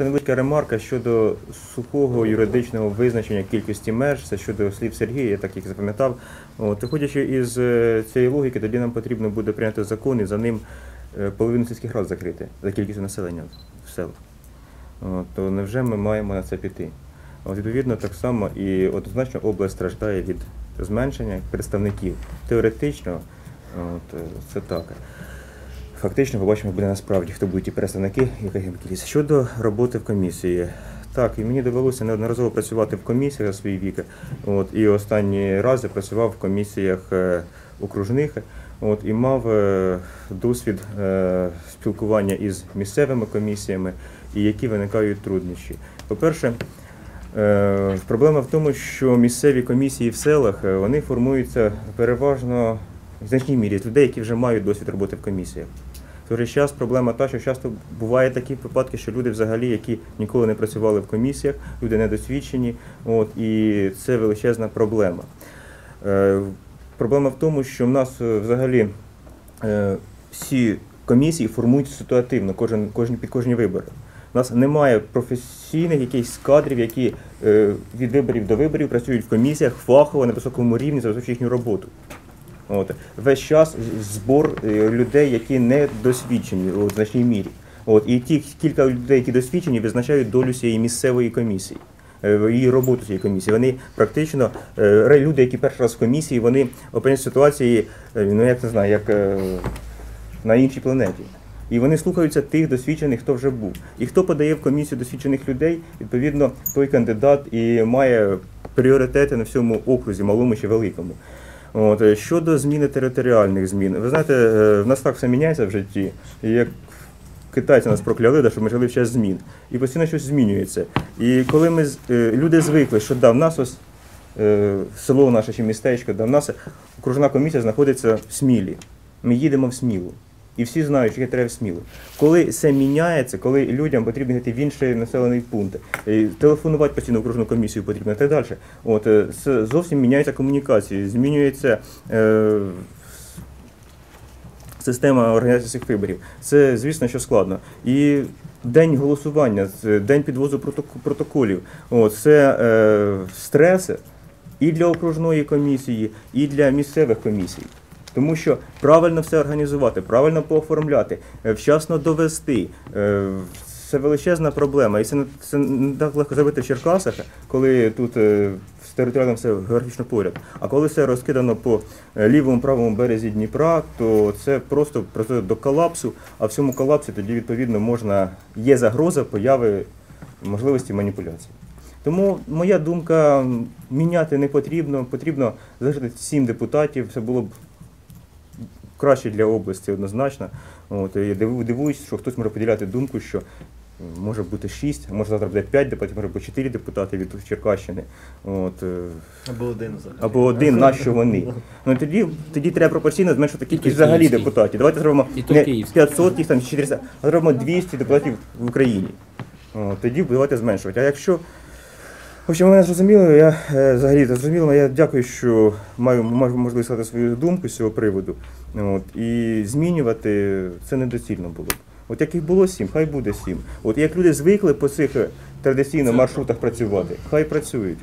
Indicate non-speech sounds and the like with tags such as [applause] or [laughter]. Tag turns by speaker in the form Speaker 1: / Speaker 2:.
Speaker 1: Ще невелика ремарка щодо сухого юридичного визначення кількості меж, це щодо слів Сергія, я так їх запам'ятав. От, виходячи із е, цієї логіки, тоді нам потрібно буде прийняти закон і за ним е, половину сільських рад закрити за кількістю населення в селах. То невже ми маємо на це піти? От, відповідно, так само і однозначно область страждає від зменшення представників. Теоретично, от, е, це так. Фактично, побачимо, буде насправді, хто будуть ті представники, яка кількість. Щодо роботи в комісії. Так, і мені довелося неодноразово працювати в комісіях за свій вік. От, і останні рази працював в комісіях е, окружних. От, і мав е, досвід е, спілкування із місцевими комісіями, і які виникають труднощі. По-перше, проблема в тому, що місцеві комісії в селах вони формуються переважно в значній мірі з людей, які вже мають досвід роботи в комісіях. В той час проблема та, що часто буває такі випадки, що люди взагалі, які ніколи не працювали в комісіях, люди недосвідчені, от, і це величезна проблема. Е, проблема в тому, що в нас е, взагалі е, всі комісії формуються ситуативно, кожен, кожен, під кожні вибори. У нас немає професійних якихось кадрів, які е, від виборів до виборів працюють в комісіях фахово на високому рівні, забезпечують їхню роботу. От. Весь час збор е, людей, які не досвідчені у значній мірі. От. І ті кілька людей, які досвідчені, визначають долю цієї місцевої комісії. е, Її роботу цієї комісії. Вони практично е, люди, які перший раз в комісії, вони опиняються в ситуації, е, ну як не знаю, як е, на іншій планеті. І вони слухаються тих досвідчених, хто вже був. І хто подає в комісію досвідчених людей, відповідно, той кандидат і має пріоритети на всьому окрузі, малому чи великому. От, е, щодо зміни територіальних змін, ви знаєте, е, в нас так все міняється в житті. Як китайці нас прокляли, що ми жили в час змін. І постійно щось змінюється. І коли ми е, люди звикли, що да, в нас ось село наше чи містечко, да, в нас окружна комісія знаходиться в Смілі. Ми їдемо в Смілу. І всі знають, що треба в Смілу. Коли все міняється, коли людям потрібно йти в інший населений пункт, е, телефонувати постійно в окружну комісію потрібно і так далі. От, е, зовсім міняються комунікації, змінюється е, система організації цих виборів. Це, звісно, що складно. І день голосування, день підвозу проток- протоколів. От, це е, стреси і для окружної комісії, і для місцевих комісій. Тому що правильно все організувати, правильно пооформляти, е, вчасно довести. е, Це величезна проблема. І це не, це не так легко зробити в Черкасах, коли тут е, з територіальним все географічно поряд. А коли все розкидано по лівому правому березі Дніпра, то це просто призводить до колапсу, а в цьому колапсі тоді відповідно можна є загроза появи можливості маніпуляцій. Тому моя думка міняти не потрібно. Потрібно залишити сім депутатів. Це було б краще для області однозначно. От, я диву- дивуюсь, що хтось може поділяти думку, що може бути шість, а може завтра буде п'ять депутатів, може бути чотири депутати від Черкащини. От, е,
Speaker 2: Або один взагалі.
Speaker 1: або один, [laughs] нащо вони. Ну тоді, тоді треба пропорційно зменшити кількість взагалі депутатів. Давайте зробимо не 500 їх там 400, а зробимо 200 депутатів в Україні. О, тоді давайте зменшувати. А якщо в общем, мене зрозуміли, я е, взагалі зрозуміло, я дякую, що маю можливість сказати свою думку з цього приводу. От, і змінювати це недоцільно було б. От як їх було сім, хай буде сім. От як люди звикли по цих традиційно маршрутах працювати, хай працюють.